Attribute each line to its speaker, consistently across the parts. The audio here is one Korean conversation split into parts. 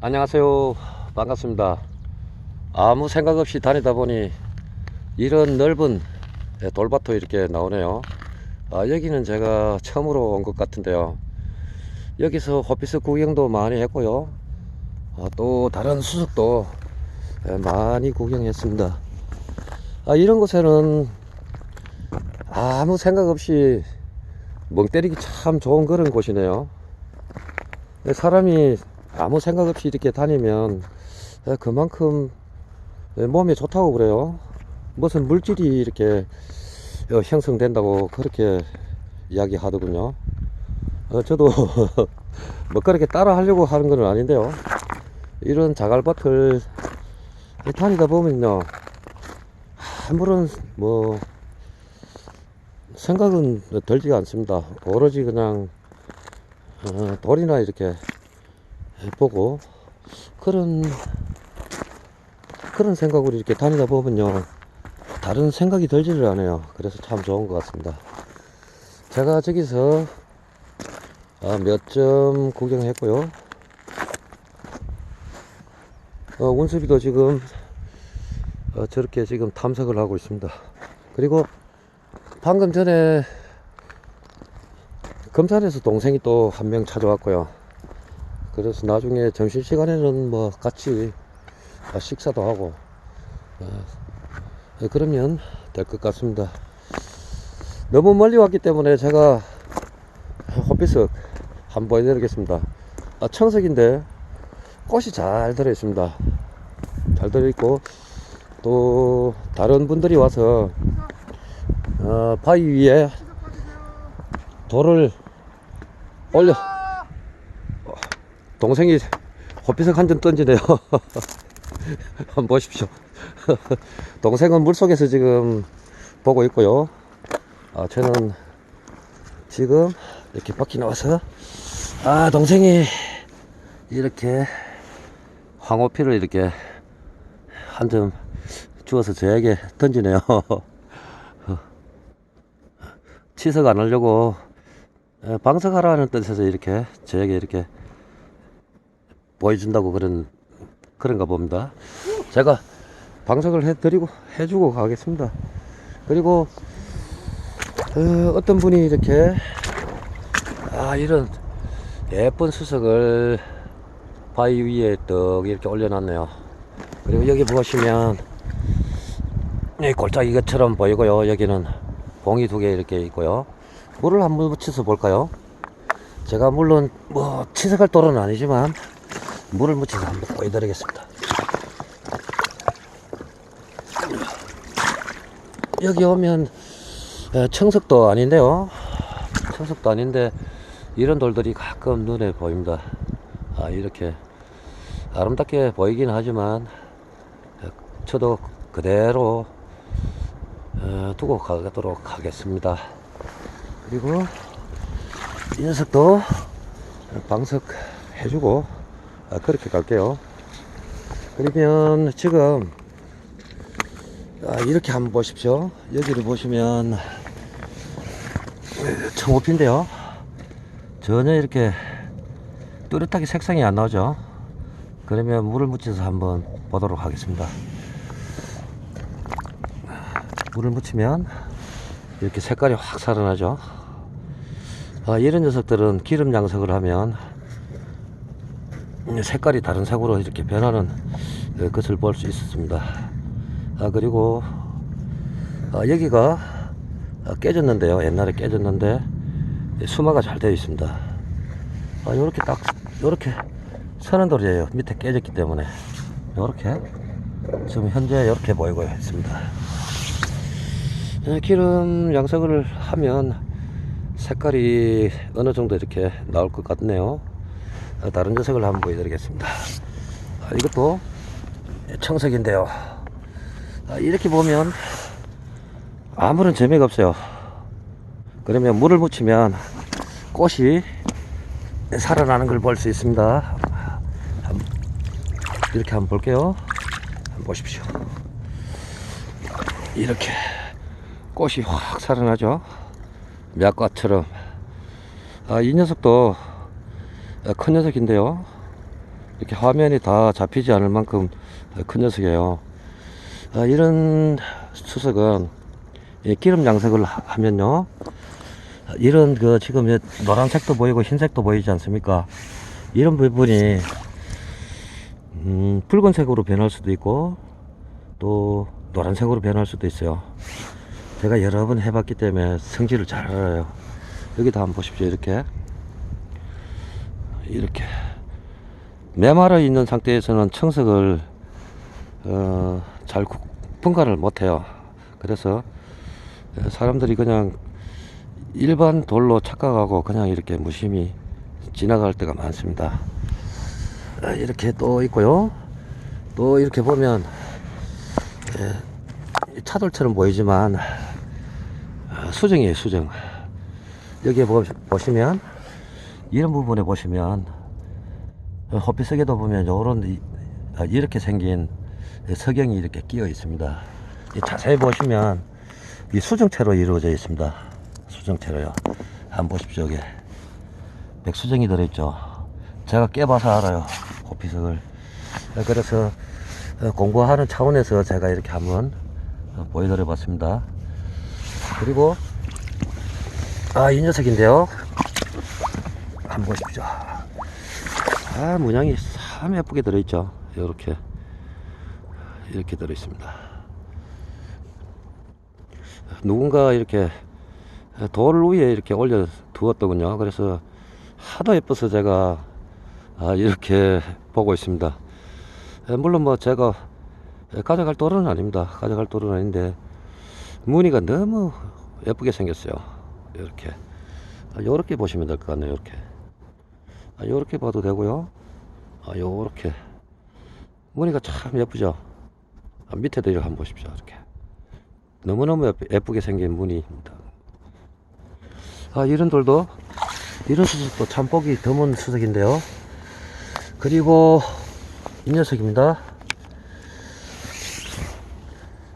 Speaker 1: 안녕하세요. 반갑습니다. 아무 생각 없이 다니다 보니 이런 넓은 돌밭도 이렇게 나오네요. 아, 여기는 제가 처음으로 온 것 같은데요. 여기서 호피스 구경도 많이 했고요. 아, 또 다른 수석도 예, 많이 구경했습니다. 아, 이런 곳에는 아무 생각 없이 멍 때리기 참 좋은 그런 곳이네요. 근데 사람이 아무 생각 없이 이렇게 다니면 에, 그만큼 에, 몸에 좋다고 그래요. 무슨 물질이 이렇게 어, 형성된다고 그렇게 이야기 하더군요. 어, 저도 뭐 그렇게 따라 하려고 하는 건 아닌데요. 이런 자갈밭을 다니다 보면요. 아무런 뭐 생각은 들지가 않습니다. 오로지 그냥 어, 돌이나 이렇게 보고 그런 그런 생각으로 이렇게 다니다 보면요 다른 생각이 들지를 않아요. 그래서 참 좋은 것 같습니다. 제가 저기서 아, 몇점 구경했고요. 어, 운수비도 지금 어, 저렇게 지금 탐색을 하고 있습니다. 그리고 방금 전에 검산에서 동생이 또 한 명 찾아왔고요 그래서 나중에 점심시간에는 뭐 같이 식사도 하고 어, 예, 그러면 될 것 같습니다. 너무 멀리 왔기 때문에 제가 호피석 한번 보여드리겠습니다. 아, 청석인데 꽃이 잘 들어있습니다. 잘 들어있고 또 다른 분들이 와서 어, 바위 위에 돌을 올려 동생이 호피석 한 점 던지네요. 한번 보십시오. 동생은 물속에서 지금 보고 있고요. 아, 저는 지금 이렇게 밖에 나와서 아, 동생이 이렇게 황호피를 이렇게 한 점 주워서 저에게 던지네요. 치석 안 하려고 에, 방석하라는 뜻에서 이렇게 저에게 이렇게 보여준다고 그런 그런가 봅니다. 제가 방석을 해드리고 해주고 가겠습니다. 그리고 어, 떤 분이 이렇게 아 이런 예쁜 수석을 바위 위에 떡 이렇게 올려놨네요. 그리고 여기 보시면 이 골짜기 것처럼 보이고요. 여기는 봉이 두 개 이렇게 있고요. 물을 한번 묻혀서 볼까요? 제가 물론 뭐 치석할 돌은 아니지만 물을 묻혀서 한번 보여드리겠습니다. 여기 오면 에, 청석도 아닌데요. 청석도 아닌데 이런 돌들이 가끔 눈에 보입니다. 아 이렇게 아름답게 보이긴 하지만 에, 저도 그대로 어, 두고 가도록 하겠습니다. 그리고 이 녀석도 방석 해주고 아, 그렇게 갈게요. 그러면 지금 아, 이렇게 한번 보십시오. 여기를 보시면 청호피인데요. 전혀 이렇게 뚜렷하게 색상이 안 나오죠. 그러면 물을 묻혀서 한번 보도록 하겠습니다. 물을 묻히면 이렇게 색깔이 확 살아나죠. 아, 이런 녀석들은 기름 양석을 하면 색깔이 다른 색으로 이렇게 변하는 어, 것을 볼 수 있었습니다. 아, 그리고 아, 여기가 아, 깨졌는데요. 옛날에 깨졌는데 수마가 잘 되어 있습니다. 아, 요렇게 딱 요렇게 서는 돌이에요. 밑에 깨졌기 때문에 요렇게 지금 현재 이렇게 보이고 있습니다. 어, 기름 양석을 하면 색깔이 어느 정도 이렇게 나올 것 같네요. 어, 다른 녀석을 한번 보여드리겠습니다. 아, 이것도 청석인데요. 아, 이렇게 보면 아무런 재미가 없어요. 그러면 물을 묻히면 꽃이 살아나는 걸 볼 수 있습니다. 한- 이렇게 한번 볼게요. 한번 보십시오. 이렇게 꽃이 확 살아나죠. 약과처럼. 아, 이 녀석도 큰 녀석인데요. 이렇게 화면이 다 잡히지 않을 만큼 큰 녀석이에요. 아, 이런 수석은 이 기름 양석을 하- 하면요. 이런 그 지금 이 노란색도 보이고 흰색도 보이지 않습니까? 이런 부분이 음, 붉은색으로 변할 수도 있고 또 노란색으로 변할 수도 있어요. 제가 여러 번 해봤기 때문에 성질을 잘 알아요. 여기다 한번 보십시오. 이렇게 이렇게 메말아 있는 상태에서는 청석을 어, 잘 구- 분간을 못해요. 그래서 어, 사람들이 그냥 일반 돌로 착각하고 그냥 이렇게 무심히 지나갈 때가 많습니다. 아, 이렇게 또 있고요. 또 이렇게 보면 예, 차돌처럼 보이지만 아, 수정이에요 수정. 여기에 보, 보시면 이런 부분에 보시면 어, 호피석에도 보면 요런 이- 아, 이렇게 생긴 석영이 이렇게 끼어 있습니다. 이 자세히 보시면 이 수정체로 이루어져 있습니다. 수정체로요. 한번 보십시오. 여기 백수정이 들어있죠. 제가 깨봐서 알아요. 호피석을. 어, 그래서 어, 공부하는 차원에서 제가 이렇게 한번 어, 보여드려 봤습니다. 그리고 아 이 녀석인데요. 한번 보십시오. 아 문양이 참 예쁘게 들어있죠. 이렇게 이렇게 들어있습니다. 누군가 이렇게 돌 위에 이렇게 올려 두었더군요. 그래서 하도 예뻐서 제가 아, 이렇게 보고 있습니다. 에, 물론 뭐 제가 가져갈 돌은 아닙니다. 가져갈 돌은 아닌데 무늬가 너무 예쁘게 생겼어요. 이렇게 아, 요렇게 보시면 될 것 같네요. 이렇게 아, 요렇게 봐도 되고요. 아, 요렇게 무늬가 참 예쁘죠. 아, 밑에도 이렇게 한번 보십시오. 이렇게 너무너무 예쁘, 예쁘게 생긴 무늬입니다. 아, 이런 돌도 이런 수석도 참 보기 드문 수석인데요. 그리고 이 녀석입니다.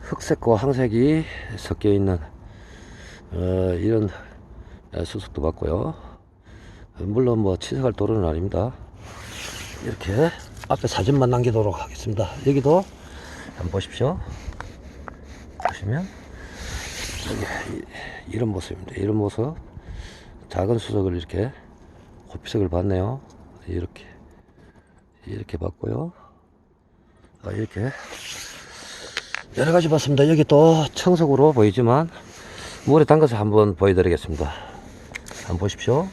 Speaker 1: 흑색과 황색이 섞여 있는 어, 이런 수석도 봤고요. 물론 뭐 치석할 도로는 아닙니다. 이렇게 앞에 사진만 남기도록 하겠습니다. 여기도 한번 보십시오. 보시면 이런 모습입니다. 이런 모습 작은 수석을 이렇게 호피석을 봤네요. 이렇게 이렇게 봤고요. 아, 이렇게 여러 가지 봤습니다. 여기 또 청석으로 보이지만 물에 담가서 한번 보여드리겠습니다. 한번 보십시오.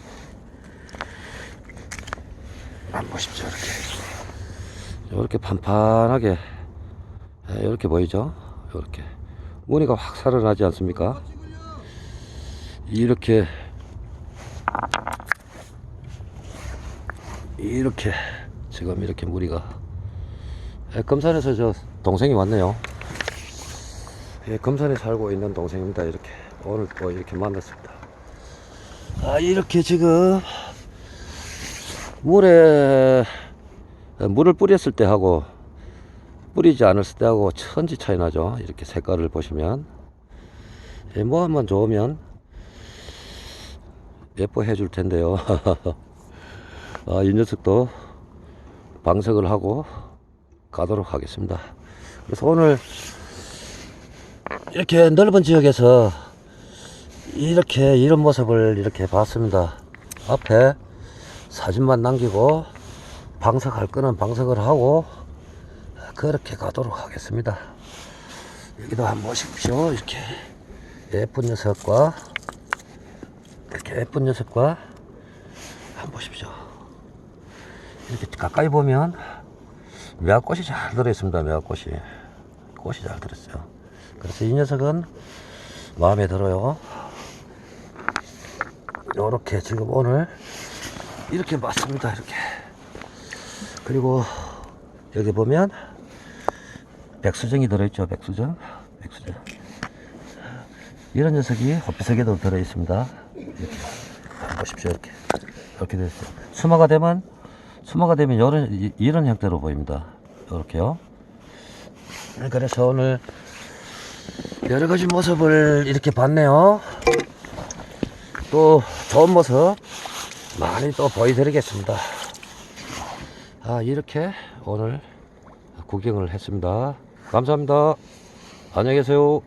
Speaker 1: 한번 보십시오. 이렇게 이렇게 판판하게 예, 이렇게 보이죠? 이렇게 무늬가 확 살아나지 않습니까? 이렇게 이렇게 지금 이렇게 무늬가 예, 금산에서 저 동생이 왔네요. 예, 금산에 살고 있는 동생입니다. 이렇게 오늘 또 이렇게 만났습니다. 아 이렇게 지금 물에 물을 뿌렸을 때 하고 뿌리지 않았을 때 하고 천지 차이 나죠. 이렇게 색깔을 보시면 예, 모양만 좋으면 예뻐해 줄 텐데요. 아, 이 녀석도 방석을 하고 가도록 하겠습니다. 그래서 오늘 이렇게 넓은 지역에서 이렇게 이런 모습을 이렇게 봤습니다. 앞에 사진만 남기고 방석할 거는 방석을 하고 그렇게 가도록 하겠습니다. 여기도 한번 보십시오. 이렇게 예쁜 녀석과 이렇게 예쁜 녀석과 한번 보십시오. 이렇게 가까이 보면 매화꽃이 잘 들어있습니다. 매화꽃이 꽃이 잘 들었어요. 그래서 이 녀석은 마음에 들어요. 요렇게 지금 오늘 이렇게 맞습니다. 이렇게 그리고 여기 보면 백수정이 들어있죠. 백수정, 백수정. 이런 녀석이 호피석에도 들어있습니다. 이렇게 보십시오. 이렇게 이렇게 되어 있어요. 수마가 되면 수마가 되면 이런 이- 이런 형태로 보입니다. 이렇게요. 그래서 오늘 여러 가지 모습을 이렇게 봤네요. 또 좋은 모습 많이 또 보여드리겠습니다. 아, 이렇게 오늘 구경을 했습니다. 감사합니다. 안녕히 계세요.